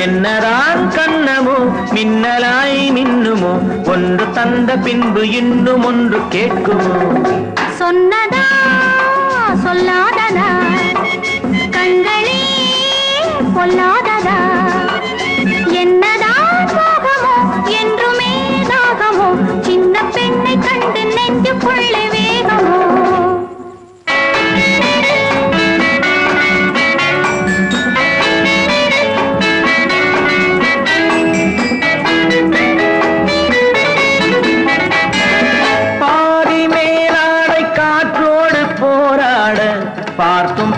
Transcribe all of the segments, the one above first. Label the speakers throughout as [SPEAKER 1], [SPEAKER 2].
[SPEAKER 1] என்னதான் கண்ணமோ மின்னலாய் மின்னுமோ ஒன்று தந்த பின்பு இன்னும் ஒன்று கேட்குமோ?
[SPEAKER 2] சொன்னதா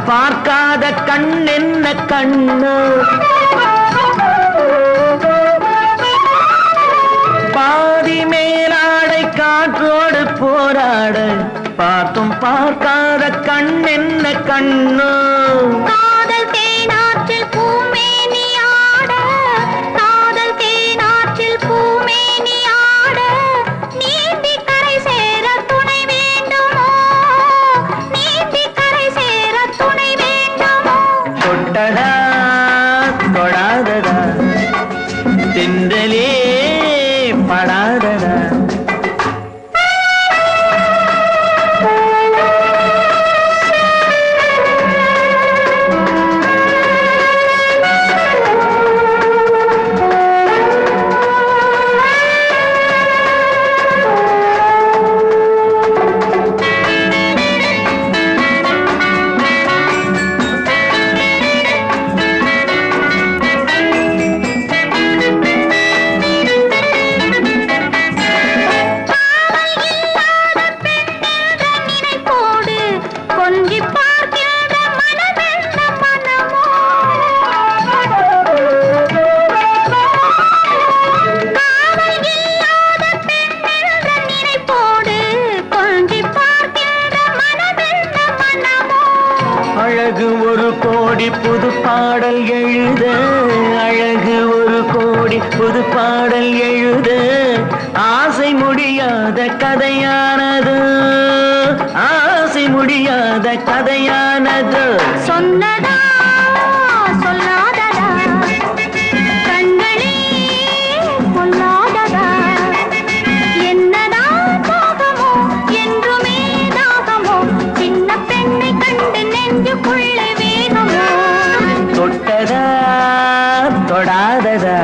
[SPEAKER 1] பார்க்காத கண் என்ன கண்ணு? பாதி மேலாடை காற்றோடு போராட. பார்த்தும் பார்க்காத கண் என்ன கண்ணு? அழகு ஒரு கோடி புது பாடல் எழுத அழகு ஒரு கோடி புது பாடல் எழுத. ஆசை முடியாத கதையானது ஆசை முடியாத கதையானது.
[SPEAKER 2] சொன்னதா ஓடாததா